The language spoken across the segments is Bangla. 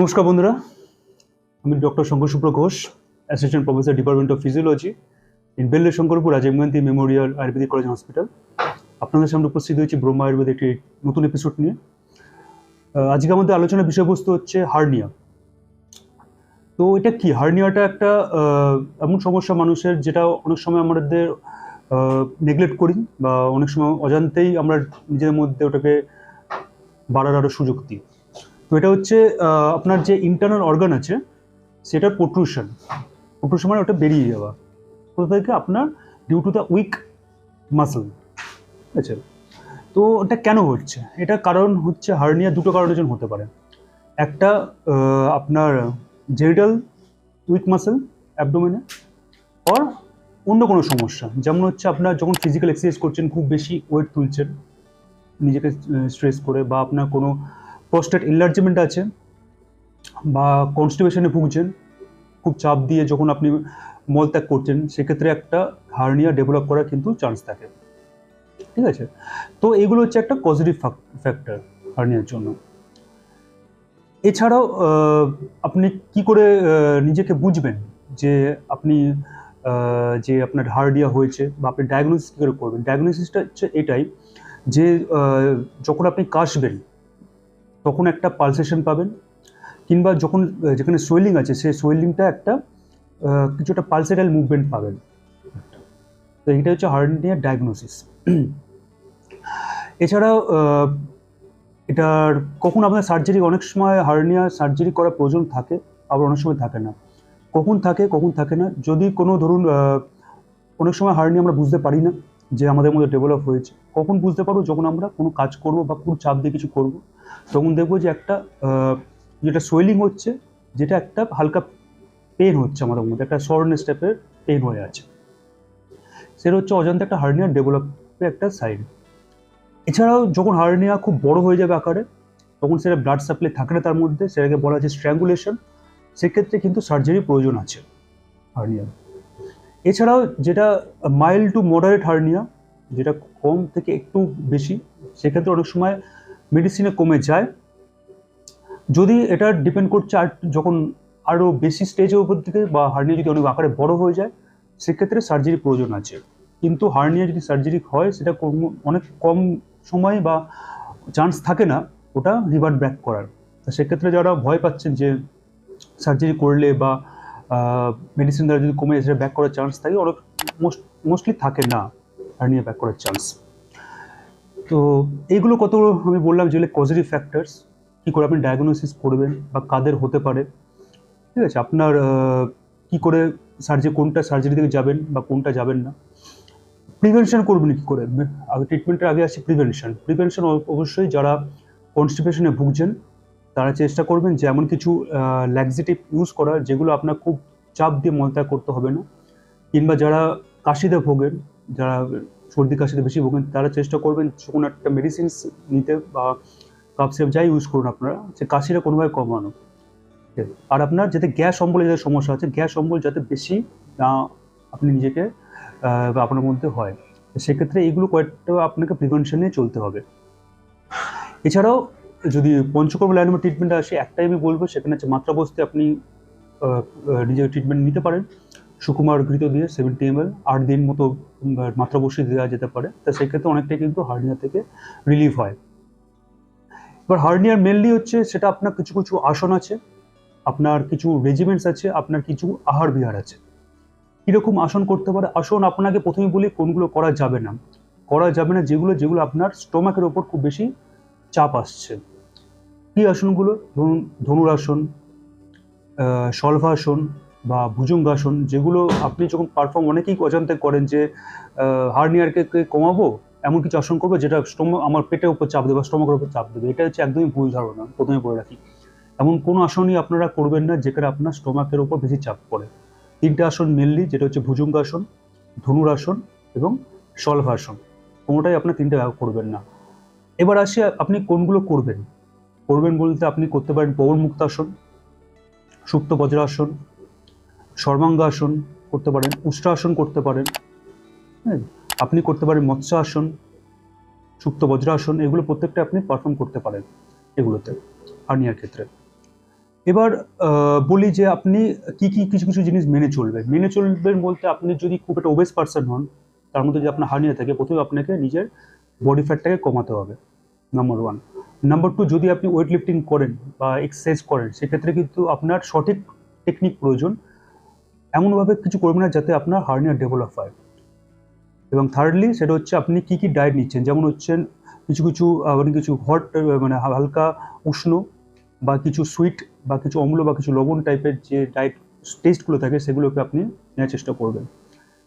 নমস্কার বন্ধুরা, আমি doctor Shankar Ghosh assistant professor department of physiology in Belle Shankarpur Rajiv Gandhi memorial Ayurvedic college hospital আপনাদের সামনে উপস্থিত হয়েছি ব্রহ্মা আয়ুর্বেদ একটি নতুন এপিসোড নিয়ে। আজকে আমাদের আলোচনার বিষয়বস্তু হচ্ছে হার্নিয়া। তো এটা কি? হার্নিয়াটা একটা এমন সমস্যা মানুষের যেটা অনেক সময় আমাদের নেগলেক্ট করি বা অনেক সময় অজান্তেই আমরা নিজেদের মধ্যে ওটাকে বাড়ার আরও সুযোগ দিই। তো এটা হচ্ছে আপনার যে ইন্টারনাল অর্গান আছে সেটার প্রোট্রুশন প্রোট্রুশন মানে ওটা বেরিয়ে যাওয়া। কোথা থেকে আপনার due to the weak muscle আছে তো এটা কেন হচ্ছে? এটা কারণ হচ্ছে হার্নিয়া দুটো কারণের জন্য হতে পারে। একটা আপনার জেরিটাল উইক মাসেল অ্যাবডোমেনে আর অন্য কোনো সমস্যা। যেমন হচ্ছে আপনার যখন ফিজিক্যাল এক্সারসাইজ করছেন, খুব বেশি ওয়েট তুলছেন, নিজেকে স্ট্রেস করে বা আপনার কোনো প্রস্টেট ইনলার্জমেন্ট আছে বা কনস্টিপেশনে ভুগছেন, খুব চাপ দিয়ে যখন আপনি মলত্যাগ করছেন, সেক্ষেত্রে একটা হার্নিয়া ডেভেলপ করার কিন্তু চান্স থাকে। ঠিক আছে? তো এগুলো হচ্ছে একটা পজিটিভ ফ্যাক্টর হার্নিয়ার জন্য। এছাড়াও আপনি কি করে নিজেকে বুঝবেন যে আপনি যে আপনার হার্ডিয়া হয়েছে বা আপনি ডায়াগনোসিস কী করে করবেন? ডায়াগনোসিসটা হচ্ছে এটাই যে যখন আপনি কাশবেন তখন একটা পালসেশন পাবেন কিংবা যখন যেখানে সোয়েলিং আছে সেই সোয়েলিংটা একটা আহ, কিছুটা পালসেটাল মুভমেন্ট পাবেন। তো এইটা হচ্ছে হার্নিয়ার ডায়াগনোসিস এছাড়াও এটার কখন আপনার সার্জারি অনেক সময় হার্নিয়া সার্জারি করার প্রয়োজন থাকে আবার অনেক সময় থাকে না। কখন থাকে কখন থাকে না যদি কোনো ধরুন অনেক সময় হার্নিয়া আমরা বুঝতে পারি না যে আমাদের মধ্যে ডেভেলপ হয়েছে। কখন বুঝতে পারব? যখন আমরা কোনো কাজ করব বা কোনো চাপ দিয়ে কিছু করব, তখন দেখব যে একটা যেটা সোয়েলিং হচ্ছে, যেটা একটা হালকা পেন হচ্ছে আমাদের মধ্যে, একটা সরনেস স্টেপের পেন হয়ে আছে। সেটা হচ্ছে অজান্তে একটা হার্নিয়ার ডেভেলপের একটা সাইড এছাড়াও যখন হার্নিয়া খুব বড় হয়ে যাবে আকারে, তখন সেটা ব্লাড সাপ্লাই থাকে না তার মধ্যে, সেটাকে বলা হচ্ছে স্ট্র্যাঙ্গুলেশন সেক্ষেত্রে কিন্তু সার্জারির প্রয়োজন আছে হার্নিয়া এছাড়াও যেটা মাইল্ড টু মডারেট হার্নিয়া যেটা কম থেকে একটু বেশি, সেক্ষেত্রে অনেক সময় মেডিসিনে কমে যায়। যদি এটা ডিপেন্ড করছে আর যখন আরও বেশি স্টেজের উপর দিকে বা হার্নিয়া যদি অনেক আকারে বড় হয়ে যায়, সেক্ষেত্রে সার্জারি প্রয়োজন আছে। কিন্তু হার্নিয়া যদি সার্জারি হয়, সেটা অনেক কম সময় বা চান্স থাকে না, ওটা রিভার্ট ব্যাক করার। তা সেক্ষেত্রে যারা ভয় পাচ্ছেন যে সার্জারি করলে বা মেডিসিন দ্বারা যদি কমে সেটা ব্যাক করার চান্স থাকে, অনেক মোস্টলি থাকে না হার্নিয়া ব্যাক করার চান্স তো এইগুলো কত আমি বললাম যেগুলো পজিটিভ ফ্যাক্টরস কী করে আপনি ডায়াগনোসিস করবেন বা কাদের হতে পারে। ঠিক আছে, আপনার কি করে সার্জারি কোনটা সার্জারি থেকে যাবেন বা কোনটা যাবেন না। প্রিভেনশন করবেন কী করে? আগে ট্রিটমেন্টের আগে আসছে প্রিভেনশন প্রিভেনশন অবশ্যই যারা কনস্টিপেশনে ভুগছেন তারা চেষ্টা করবেন যে এমন কিছু ল্যাক্সিটিভ ইউজ করার যেগুলো আপনার খুব চাপ দিয়ে মলত্যাগ করতে হবে না কিংবা যারা কাশিতে ভোগেন, যারা সর্দি কাশিতে বেশি ভোগেন, তারা চেষ্টা করবেন কোনো একটা মেডিসিনস নিতে বা কাপ সিরাপ যাই ইউজ করুন আপনারা যে কাশিটা কোনোভাবে কমানো? আর আপনার যাতে গ্যাস অম্বলের যাতে সমস্যা আছে, গ্যাস অম্বল যাতে বেশি না আপনি নিজেকে আপনার মধ্যে হয়, সেক্ষেত্রে এইগুলো কয়েকটা আপনাকে প্রিভেনশন নিয়ে চলতে হবে এছাড়াও যদি পঞ্চকর্ম লাইন ট্রিটমেন্ট আসে, একটাই আমি বলব, সেখানে হচ্ছে মাত্রা বসতে আপনি নিজের ট্রিটমেন্ট নিতে পারেন। সুকুমার ঘৃত দিয়ে সেভেন্টি এম এল আট দিন মতো মাত্রা বসিয়ে দেওয়া যেতে পারে। তা সেক্ষেত্রে অনেকটাই কিন্তু হার্নিয়া থেকে রিলিফ হয়। এবার হার্নিয়ার মেনলি হচ্ছে, সেটা আপনার কিছু কিছু আসন আছে, আপনার কিছু রেজিমেন্টস আছে, আপনার কিছু আহার বিহার আছে। কীরকম আসন করতে পারে? আসন আপনাকে প্রথমে বলি, কোনগুলো করা যাবে না। করা যাবে না যেগুলো যেগুলো আপনার স্টোমাকের ওপর খুব বেশি চাপ আসছে। কী আসনগুলো? ধরুন ধনুরাসন আহ, শলভাসন বা ভুজঙ্গাসন যেগুলো আপনি যখন পারফর্ম অনেকেই অজান্তে করেন যে হার্নিয়ারকে কমাবো এমন কিছু আসন করব যেটা স্টোমা আমার পেটের উপর চাপ দেবে বা স্টোমাকের উপর চাপ দেবে। এটা হচ্ছে একদমই ভুল ধারণা প্রথমে বলে রাখি। এমন কোনো আসনই আপনারা করবেন না যেখানে আপনার স্টমাকের উপর বেশি চাপ পড়ে। তিনটে আসন মেনলি যেটা হচ্ছে ভুজঙ্গাসন ধনুরাসন এবং শলভাসন কোনোটাই আপনার তিনটে করবেন না। এবার আসি আপনি কোনগুলো করবেন? করবেন বলতে আপনি করতে পারেন পবন মুক্তাসন, সুপ্ত বজ্রাসন, সর্বাঙ্গাসন করতে পারেন, উষ্ট্রাসন করতে পারেন হ্যাঁ আপনি করতে পারেন মৎস্য আসন সুপ্ত বজ্রাসন, এগুলো প্রত্যেকটা আপনি পারফর্ম করতে পারেন এগুলোতে হার্নিয়ার ক্ষেত্রে। এবার বলি যে আপনি কি কি, কিছু কিছু জিনিস মেনে চলবেন। মেনে চলবেন বলতে আপনি যদি খুব একটা ওবেস পার্সন হন, তার মধ্যে যদি আপনার হার্নিয়া থাকে, প্রথমে আপনাকে নিজের বডি ফ্যাটটাকে কমাতে হবে নাম্বার ওয়ান নাম্বার টু যদি আপনি ওয়েট লিফটিং করেন বা এক্সারসাইজ করেন, সেক্ষেত্রে কিন্তু আপনার সঠিক টেকনিক প্রয়োজন। এমনভাবে কিছু করবেন না যাতে আপনার হার্নিয়া ডেভেলপ হয়। এবং থার্ডলি সেটা হচ্ছে আপনি কি কি ডায়েট নিচ্ছেন? যেমন হচ্ছেন কিছু কিছু মানে কিছু হট মানে হালকা উষ্ণ বা কিছু সুইট বা কিছু অম্ল বা কিছু লবণ টাইপের যে ডায়েট টেস্টগুলো থাকে, সেগুলোকে আপনি নেওয়ার চেষ্টা করবেন।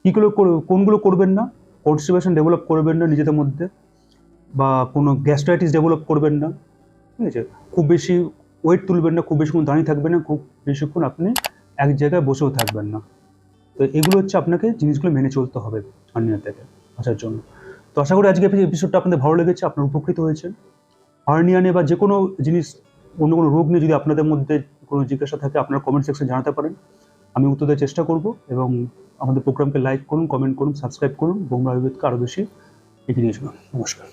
কীগুলো কোনগুলো করবেন না? কনস্টিপেশন ডেভেলপ করবেন না নিজেদের মধ্যে। বা কোনো গ্যাস্ট্রাইটিস ডেভেলপ করবেন না, ঠিক আছে? খুব বেশি ওয়েট তুলবেন না, খুব বেশিক্ষণ দাঁড়িয়ে থাকবেন না, খুব বেশিক্ষণ আপনি এক জায়গায় বসেও থাকবেন না। তো এগুলো হচ্ছে আপনাকে জিনিসগুলো মেনে চলতে হবে হার্নিয়া থেকে আসার জন্য। তো আশা করি আজকে এপিসোডটা আপনাদের ভালো লেগেছে, আপনার উপকৃত হয়েছে হার্নিয়া নিয়ে বা যে কোনো জিনিস, অন্য কোনো রোগ নিয়ে যদি আপনাদের মধ্যে কোনো জিজ্ঞাসা থাকে, আপনারা কমেন্ট সেকশনে জানাতে পারেন। আমি উত্তর দেওয়ার চেষ্টা করব এবং আমাদের প্রোগ্রামকে লাইক করুন কমেন্ট করুন সাবস্ক্রাইব করুন। বোমরা আয়ুর্বেদকে আরও বেশি এগিয়ে নিয়ে নমস্কার।